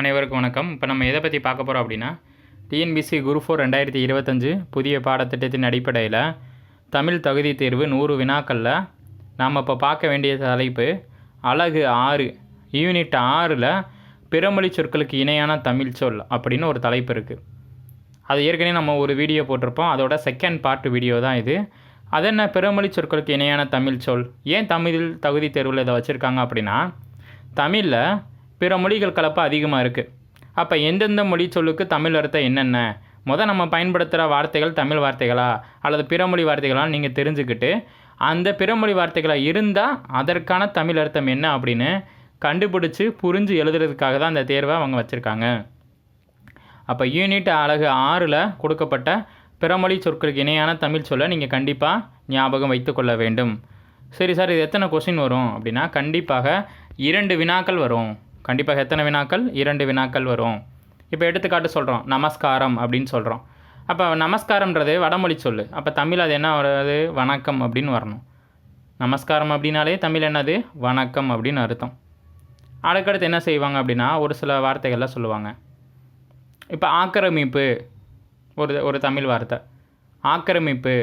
அனைவருக்கும் வணக்கம். இப்போ நம்ம எதை பற்றி பார்க்க போகிறோம் அப்படின்னா டிஎன்பிசி குரு ஃபோர் ரெண்டாயிரத்தி இருபத்தஞ்சு புதிய பாடத்திட்டத்தின் அடிப்படையில் தமிழ் தகுதி தேர்வு நூறு வினாக்களில் நாம் இப்போ பார்க்க வேண்டிய தலைப்பு அழகு ஆறு. யூனிட் ஆறில் பிறமொழி சொற்களுக்கு இணையான தமிழ் சொல் அப்படின்னு ஒரு தலைப்பு இருக்குது அது ஏற்கனவே நம்ம ஒரு வீடியோ போட்டிருப்போம். அதோட செகண்ட் பார்ட் வீடியோ தான் இது. அது என்ன பிறமொழி சொற்களுக்கு இணையான தமிழ் சொல்? ஏன் தமிழில் தகுதி தேர்வில் இதை வச்சுருக்காங்க அப்படின்னா தமிழில் பிற மொழிகள் கலப்பு அதிகமாக இருக்குது அப்போ எந்தெந்த மொழி சொல்லுக்கு தமிழ் அர்த்தம் என்னென்ன? முதல் நம்ம பயன்படுத்துகிற வார்த்தைகள் தமிழ் வார்த்தைகளா? அல்லது பிறமொழி வார்த்தைகளான்னு நீங்கள் தெரிஞ்சுக்கிட்டு அந்த பிறமொழி வார்த்தைகளாக இருந்தால் அதற்கான தமிழ் அர்த்தம் என்ன அப்படின்னு கண்டுபிடிச்சி புரிஞ்சு எழுதுறதுக்காக தான் அந்த தேர்வை அவங்க வச்சுருக்காங்க. அப்போ யூனிட் அழகு ஆறில் கொடுக்கப்பட்ட பிறமொழி சொற்களுக்கு இணையான தமிழ் சொல்ல நீங்கள் கண்டிப்பாக ஞாபகம் வைத்துக்கொள்ள வேண்டும். சரி சார் இது எத்தனை கொஸ்டின் வரும் அப்படின்னா கண்டிப்பாக இரண்டு வினாக்கள் வரும். கண்டிப்பாக எத்தனை வினாக்கள்? இரண்டு வினாக்கள் வரும். இப்போ எடுத்துக்காட்டு சொல்கிறோம் நமஸ்காரம் அப்படின்னு சொல்கிறோம் அப்போ நமஸ்காரம்ன்றது வடமொழி சொல் அப்போ தமிழ் அது என்ன வருது? வணக்கம் அப்படின்னு வரணும். நமஸ்காரம் அப்படின்னாலே தமிழ் என்னது? வணக்கம் அப்படின்னு அர்த்தம். அதுக்கடுத்து என்ன செய்வாங்க அப்படின்னா ஒரு சில வார்த்தைகள்லாம் சொல்லுவாங்க. இப்போ ஆக்கிரமிப்பு ஒரு ஒரு தமிழ் வார்த்தை. ஆக்கிரமிப்பு.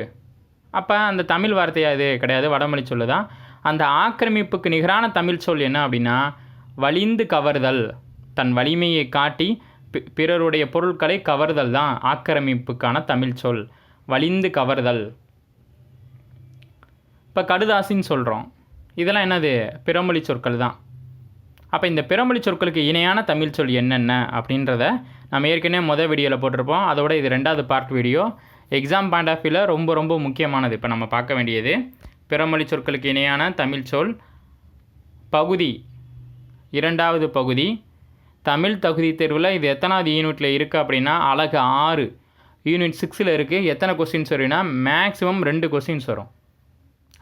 அப்போ அந்த தமிழ் வார்த்தையாக இது? கிடையாது. வடமொழி சொல்லு தான் அந்த ஆக்கிரமிப்புக்கு நிகரான தமிழ் சொல் என்ன அப்படின்னா வலிந்து கவர்தல். தன் வலிமையை காட்டி பிறருடைய பொருட்களை கவர்தல் தான் ஆக்கிரமிப்புக்கான தமிழ் சொல். வலிந்து கவர்தல். இப்போ கடுதாசின்னு சொல்கிறோம் இதெல்லாம் என்னது? பிறமொழி சொற்கள் தான். அப்போ இந்த பிறமொழி சொற்களுக்கு இணையான தமிழ் சொல் என்னென்ன அப்படின்றத நம்ம ஏற்கனவே மொதல் வீடியோவில் போட்டிருப்போம். அதோட இது ரெண்டாவது part video. Exam point of வியூவில் ரொம்ப ரொம்ப முக்கியமானது. இப்போ நம்ம பார்க்க வேண்டியது. பிறமொழி சொற்களுக்கு இணையான தமிழ் சொல் பகுதி. இரண்டாவது பகுதி. தமிழ் தகுதி தேர்வில் இது எத்தனாவது யூனிட்டில் இருக்குது அப்படின்னா அழகு ஆறு. யூனிட் சிக்ஸில் இருக்குது எத்தனை கொஸ்டின்ஸ் வரும்னா மேக்ஸிமம் ரெண்டு கொஸ்டின்ஸ் வரும்.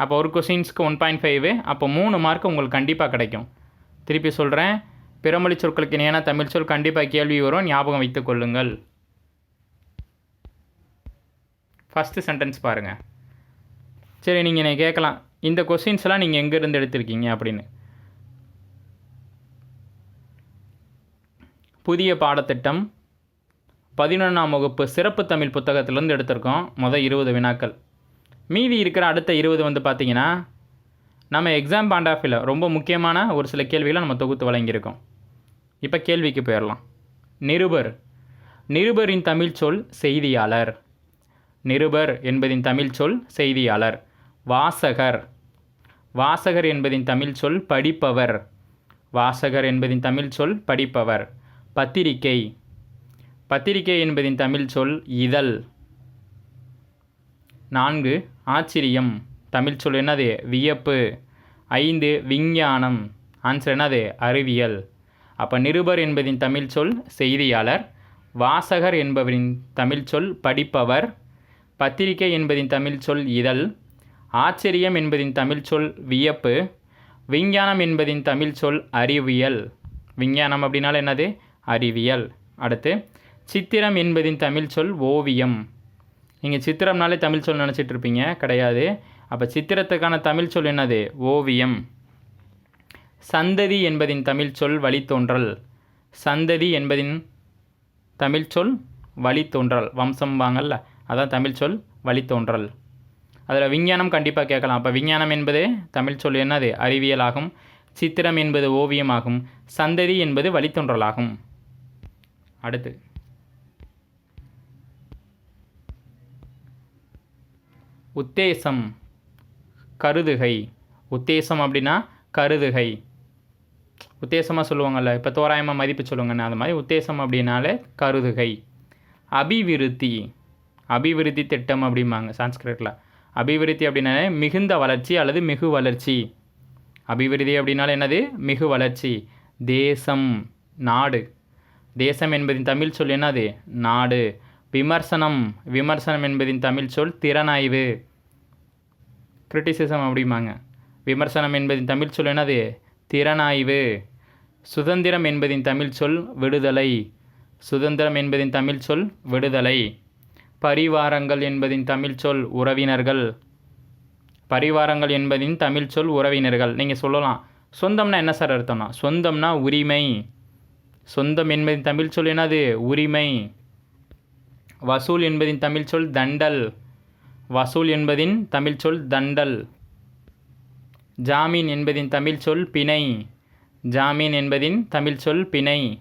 அப்போ ஒரு கொஸ்டின்ஸ்க்கு ஒன் பாயிண்ட் ஃபைவ் அப்போ மூணு மார்க் உங்களுக்கு கண்டிப்பாக கிடைக்கும். திருப்பி சொல்கிறேன் பிறமொழி சொற்களுக்கு இணையான தமிழ் சொல் கண்டிப்பாக கேள்வி வரும் ஞாபகம் வைத்துக் கொள்ளுங்கள். ஃபஸ்ட்டு சென்டென்ஸ் பாருங்கள் சரி நீங்கள் என்னை கேட்கலாம். இந்த கொஸ்டின்ஸ்லாம் நீங்கள் எங்கேருந்து எடுத்திருக்கீங்க அப்படின்னு. புதிய பாடத்திட்டம் பதினொன்றாம் வகுப்பு சிறப்பு தமிழ் புத்தகத்திலேருந்து எடுத்திருக்கோம். மொதல் இருபது வினாக்கள். மீதி இருக்கிற அடுத்த இருபது வந்து பார்த்தீங்கன்னா நம்ம எக்ஸாம் பாண்டாஃபில் ரொம்ப முக்கியமான ஒரு சில கேள்விகளை நம்ம தொகுத்து வழங்கியிருக்கோம். இப்போ கேள்விக்கு போயிடலாம். நிருபர். நிருபரின் தமிழ் சொல் செய்தியாளர். நிருபர் என்பதின் தமிழ் சொல் செய்தியாளர். வாசகர். வாசகர் என்பதின் தமிழ் சொல் படிப்பவர். வாசகர் என்பதின் தமிழ் சொல் படிப்பவர். பத்திரிகை. பத்திரிகை என்பதின் தமிழ் சொல் இதழ். நான்கு ஆச்சரியம். தமிழ் சொல் என்னது? வியப்பு. ஐந்து விஞ்ஞானம். ஆன்சர் என்னது? அறிவியல். அப்போ நிருபர் என்பதின் தமிழ் சொல் செய்தியாளர். வாசகர் என்பவரின் தமிழ் சொல் படிப்பவர். பத்திரிகை என்பதின் தமிழ் சொல் இதழ். ஆச்சரியம் என்பதின் தமிழ் சொல் வியப்பு. விஞ்ஞானம் என்பதின் தமிழ் சொல் அறிவியல். விஞ்ஞானம் அப்படின்னால என்னது? அறிவியல். அடுத்து சித்திரம் என்பதின் தமிழ் சொல் ஓவியம். நீங்கள் சித்திரம்னாலே தமிழ் சொல் நினச்சிட்டு இருப்பீங்க கிடையாது. அப்போ சித்திரத்துக்கான தமிழ் சொல் என்னது? ஓவியம். சந்ததி என்பதின் தமிழ் சொல் வழித்தோன்றல். சந்ததி என்பதின் தமிழ் சொல் வழித்தோன்றல். வம்சம் வாங்கல்ல அதான் தமிழ் சொல் வழித்தோன்றல். அதில் விஞ்ஞானம் கண்டிப்பாக கேட்கலாம். அப்போ விஞ்ஞானம் என்பது தமிழ் சொல் என்னது? அறிவியலாகும். சித்திரம் என்பது ஓவியமாகும். சந்ததி என்பது வழித்தோன்றலாகும். அடுத்து. உத்தேசம். கருதுகை. உத்தேசம் அப்படின்னா கருதுகை. உத்தேசமாக சொல்லுவாங்கள்ல இப்போ தோராயமாக மதிப்பு சொல்லுங்கண்ணே அது மாதிரி உத்தேசம் அப்படின்னாலே கருதுகை. அபிவிருத்தி. அபிவிருத்தி திட்டம் அப்படிம்பாங்க சான்ஸ்கிரிட்டில் அபிவிருத்தி அப்படின்னாலே மிகுந்த வளர்ச்சி அல்லது மிகு வளர்ச்சி. அபிவிருத்தி அப்படின்னாலே என்னது? மிகு வளர்ச்சி. தேசம். நாடு. தேசம் என்பதின் தமிழ் சொல் என்னது? நாடு. விமர்சனம் விமர்சனம் என்பதின் தமிழ் சொல் திறனாய்வு. கிரிட்டிசிசம் அப்படிம்பாங்க. விமர்சனம் என்பதின் தமிழ் சொல் என்னது? திறனாய்வு. சுதந்திரம் என்பதின் தமிழ் சொல் விடுதலை. சுதந்திரம் என்பதின் தமிழ் சொல் விடுதலை. பரிவாரங்கள் என்பதின் தமிழ் சொல் உறவினர்கள். பரிவாரங்கள் என்பதின் தமிழ் சொல் உறவினர்கள். நீங்கள் சொல்லலாம். சொந்தம்னா என்ன சார் அர்த்தம்னா? சொந்தம்னா உரிமை. சொந்தம் என்பதின் தமிழ் சொல் என்னது? உரிமை. வசூல் என்பதின் தமிழ் சொல் தண்டல். வசூல் என்பதின் தமிழ் சொல் தண்டல். ஜாமீன் என்பதின் தமிழ் சொல் பிணை. ஜாமீன் என்பதின் தமிழ் சொல் பிணை.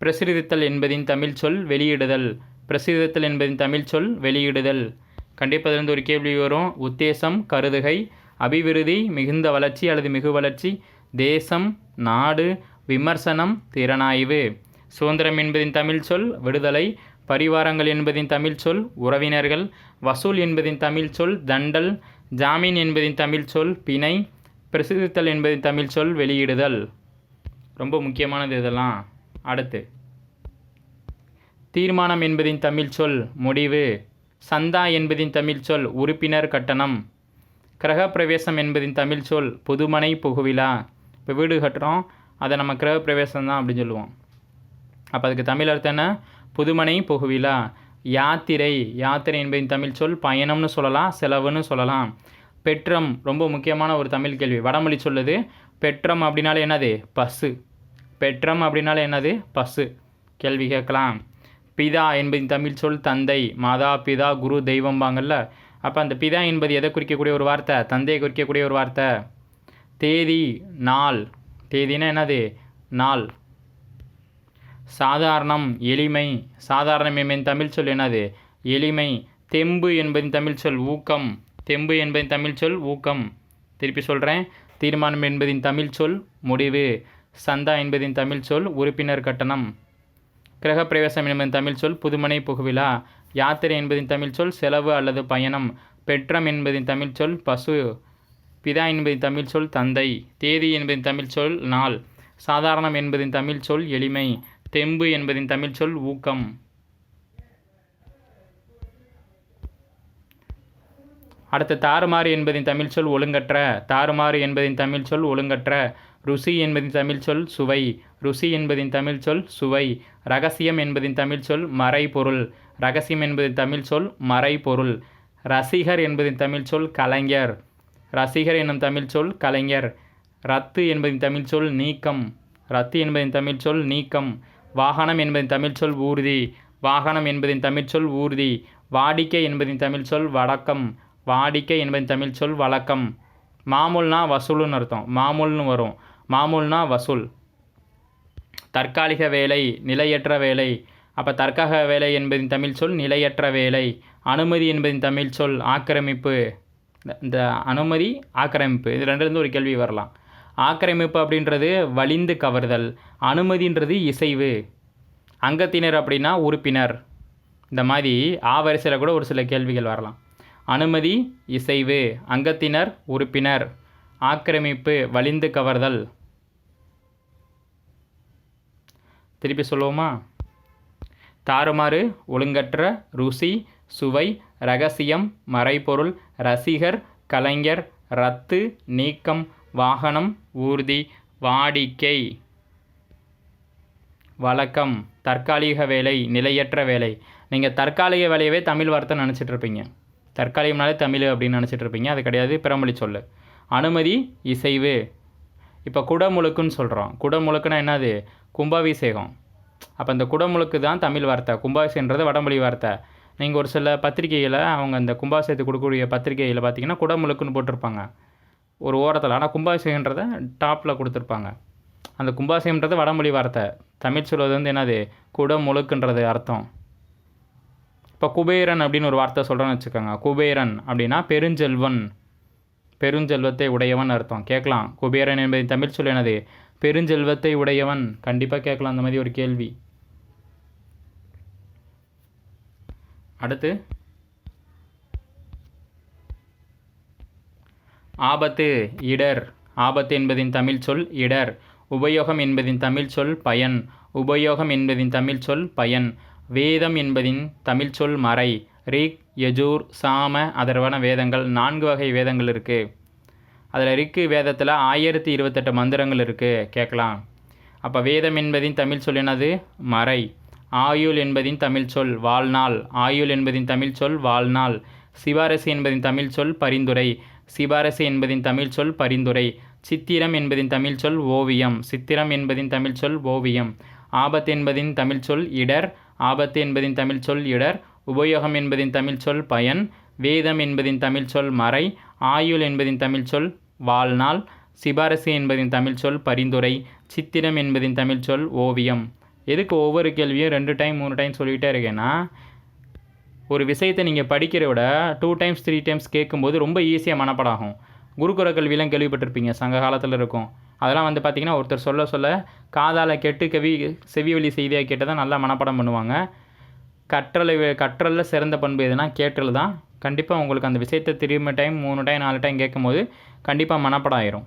பிரசுரித்தல் என்பதின் தமிழ் சொல் வெளியிடுதல். பிரசுரித்தல் என்பதின் தமிழ் சொல் வெளியிடுதல். கண்டிப்பதிலிருந்து ஒரு கேள்வி வரும். உத்தேசம் கருதுகை அபிவிருத்தி மிகுந்த வளர்ச்சி அல்லது மிகு வளர்ச்சி தேசம் நாடு விமர்சனம் திறனாய்வு. சுதந்திரம் என்பதின் தமிழ் சொல் விடுதலை. பரிவாரங்கள் என்பதின் தமிழ் சொல் உறவினர்கள். வசூல் என்பதின் தமிழ் சொல் தண்டல். ஜாமீன் என்பதின் தமிழ் சொல் பிணை. பிரசுரித்தல் என்பதின் தமிழ் சொல் வெளியிடுதல். ரொம்ப முக்கியமானது இதெல்லாம். அடுத்து. தீர்மானம் என்பதின் தமிழ் சொல் முடிவு. சந்தா என்பதின் தமிழ் சொல் உறுப்பினர் கட்டணம். கிரகப்பிரவேசம் என்பதின் தமிழ் சொல் புதுமனை புகுவிழா. இப்போ வீடு கட்டுறோம். அதை நம்ம கிரகப்பிரவேசம் தான் அப்படின்னு சொல்லுவோம். அப்போ அதுக்கு தமிழ் அர்த்தம் என்ன? புதுமனை புகுவிழா யாத்திரை. யாத்திரை என்பதின் தமிழ் சொல் பயணம்னு சொல்லலாம் செலவுன்னு சொல்லலாம். பெற்றம் ரொம்ப முக்கியமான ஒரு தமிழ் கேள்வி. வடமொழி சொல்லுது பெற்றம் அப்படின்னாலே என்னது? பஸ்ஸு பெற்றம் அப்படின்னாலே என்னது? பஸ்ஸு கேள்வி கேட்கலாம். பிதா என்பதின் தமிழ் சொல் தந்தை மாதா பிதா குரு தெய்வம்பாங்கல்ல. அப்போ அந்த பிதா என்பது எதை குறிக்கக்கூடிய ஒரு வார்த்தை? தந்தையை குறிக்கக்கூடிய ஒரு வார்த்தை. தேதி நாள். தேதினா என்னது? நாள். சாதாரணம் எளிமை. சாதாரணம் என்பதின் தமிழ் சொல் என்னது? எளிமை. தெம்பு என்பதின் தமிழ் சொல் ஊக்கம். தெம்பு என்பதின் தமிழ் சொல் ஊக்கம். திருப்பி சொல்கிறேன் தீர்மானம் என்பதின் தமிழ் சொல் முடிவு. சந்தா என்பதின் தமிழ் சொல் உறுப்பினர் கட்டணம். கிரகப்பிரவேசம் என்பதின் தமிழ் சொல் புதுமனை புகுவிழா. யாத்திரை என்பதின் தமிழ் சொல் செலவு அல்லது பயணம். பெற்றம் என்பதின் தமிழ் சொல் பசு. பிதா என்பதின் தமிழ் சொல் தந்தை தேதி என்பதின் தமிழ் சொல் நாள் சாதாரணம் என்பதின் தமிழ் சொல் எளிமை தெம்பு என்பதின் தமிழ் சொல் ஊக்கம் அடுத்த தாறுமாறு என்பதின் தமிழ் சொல் ஒழுங்கற்ற தாறுமாறு என்பதின் தமிழ் சொல் ஒழுங்கற்ற ருசி என்பதின் தமிழ் சொல் சுவை ருசி என்பதின் தமிழ் சொல் சுவை ரகசியம் என்பதின் தமிழ் சொல் மறைபொருள் ரகசியம் என்பதின் தமிழ் சொல் மறைபொருள் ரசிகர் என்பதின் தமிழ் சொல் கலைஞர் ரசிகர் என்னும் தமிழ் சொல் கலைஞர். ரத்து என்பதின் தமிழ் சொல் நீக்கம். ரத்து என்பதின் தமிழ் சொல் நீக்கம். வாகனம் என்பதின் தமிழ் சொல் ஊர்தி. வாகனம் என்பதின் தமிழ் சொல் ஊர்தி. வாடிக்கை என்பதின் தமிழ் சொல் வழக்கம். வாடிக்கை என்பதின் தமிழ் சொல் வழக்கம். மாமூல்னா வசூல்னு அர்த்தம். மாமூல்னு வரும். மாமூல்னா வசூல். தற்காலிக வேலை நிலையற்ற வேலை. அப்போ தற்காக வேலை என்பதின் தமிழ் சொல் நிலையற்ற வேலை. அனுமதி என்பதின் தமிழ் சொல் ஆக்கிரமிப்பு. இந்த- அனுமதி ஆக்கிரமிப்பு இது ரெண்டுலேருந்து ஒரு கேள்வி வரலாம். ஆக்கிரமிப்பு அப்படின்றது வலிந்து கவர்தல் அனுமதின்றது இசைவு. அங்கத்தினர் அப்படின்னா உறுப்பினர். இந்த மாதிரி ஆ வரிசையில் கூட ஒரு சில கேள்விகள் வரலாம். அனுமதி இசைவு அங்கத்தினர் உறுப்பினர். ஆக்கிரமிப்பு வலிந்து கவர்தல். திருப்பி சொல்லுவோமா? தாறுமாறு ஒழுங்கற்ற ருசி சுவை ரகசியம் மறைபொருள் ரசிகர் கலைஞர் ரத்து நீக்கம் வாகனம் ஊர்தி வாடிக்கை. வழக்கம் தற்காலிக வேலை நிலையற்ற வேலை. நீங்கள் தற்காலிக வேலையவே தமிழ் வார்த்தை நினச்சிட்ருப்பீங்க தற்காலிகம்னாலே தமிழ் அப்படின்னு நினச்சிட்ருப்பீங்க அது கிடையாது பிறமொழி சொல்லு. அனுமதி இசைவு. இப்போ குடமுழுக்குன்னு சொல்கிறோம் குடமுழுக்குன்னா என்னது? கும்பாபிஷேகம். அப்போ இந்த குடமுழுக்கு தான் தமிழ் வார்த்தை. கும்பாபிஷேகன்றது வடமொழி வார்த்தை. நீங்கள் ஒரு சில பத்திரிகையில் அவங்க அந்த கும்பாபிஷேகத்துக்கு கொடுக்கக்கூடிய பத்திரிகையில் பார்த்தீங்கன்னா குடமுழுக்குன்னு போட்டிருப்பாங்க. ஒரு ஓரத்தில். ஆனால் கும்பாபிஷேகன்றதை டாப்பில் கொடுத்துருப்பாங்க. அந்த கும்பாசயம்ன்றது வடமொழி வார்த்தை. தமிழ் சொல்வது வந்து என்னது? குடமுழுக்குன்றது அர்த்தம். இப்போ குபேரன் அப்படின்னு ஒரு வார்த்தை சொல்கிறேன்னு வச்சுக்கோங்க. குபேரன் அப்படின்னா பெருஞ்செல்வன். பெருஞ்செல்வத்தை உடையவன் அர்த்தம். கேட்கலாம். குபேரன் என்பது தமிழ் சொல் என்னது? பெருஞ்செல்வத்தை உடையவன். கண்டிப்பாக கேட்கலாம். அந்த மாதிரி ஒரு கேள்வி. அடுத்து. ஆபத்து இடர். ஆபத்து என்பதின் தமிழ் சொல் இடர். உபயோகம் என்பதின் தமிழ் சொல் பயன். உபயோகம் என்பதின் தமிழ் சொல் பயன். வேதம் என்பதின் தமிழ் சொல் மறை. ரிக் யஜூர் சாம அதர்வான வேதங்கள் நான்கு வகை வேதங்கள் இருக்குது அதில் ரிக்கு வேதத்தில் ஆயிரத்தி இருபத்தெட்டு மந்திரங்கள் இருக்குது கேட்கலாம். அப்போ வேதம் என்பதின் தமிழ் சொல் என்னது? மறை. ஆயுள் என்பதின் தமிழ் சொல் வாழ்நாள் ஆயுள் என்பதின் தமிழ் சொல் வாழ்நாள் சிபாரசு என்பதின் தமிழ் சொல் பரிந்துரை சிபாரசு என்பதின் தமிழ் சொல் பரிந்துரை சித்திரம் என்பதின் தமிழ் சொல் ஓவியம் சித்திரம் என்பதின் தமிழ் சொல் ஓவியம் ஆபத்து என்பதின் தமிழ் சொல் இடர் ஆபத்து என்பதின் தமிழ் சொல் இடர் உபயோகம் என்பதின் தமிழ் சொல் பயன் வேதம் என்பதின் தமிழ் சொல் மறை ஆயுள் என்பதின் தமிழ் சொல் வாழ்நாள் சிபாரசு என்பதின் தமிழ் சொல் பரிந்துரை சித்திரம் என்பதின் தமிழ் சொல் ஓவியம் எதுக்கு ஒவ்வொரு கேள்வியும் ரெண்டு டைம் மூணு டைம் சொல்லிகிட்டே இருக்கேன்னா ஒரு விஷயத்தை நீங்கள் படிக்கிற விட டூ டைம்ஸ் த்ரீ டைம்ஸ் கேட்கும்போது ரொம்ப ஈஸியாக மனப்படாகும். ஆகும் கல்வியெலாம் கேள்விப்பட்டிருப்பீங்க சங்க காலத்தில் இருக்கும். அதெல்லாம் வந்து பார்த்திங்கன்னா ஒருத்தர் சொல்ல சொல்ல காதால் கெட்டு கவி செவி வழி செய்தியாக கேட்டு தான் நல்லா மனப்பாடம் பண்ணுவாங்க. கற்றலை கற்றலில் சிறந்த பண்பு எதுனா கேட்டல் தான். கண்டிப்பாக உங்களுக்கு அந்த விஷயத்தை திரும்ப டைம் மூணு டைம் நாலு டைம் கேட்கும்போது கண்டிப்பாக மனப்படம் ஆயிரும்.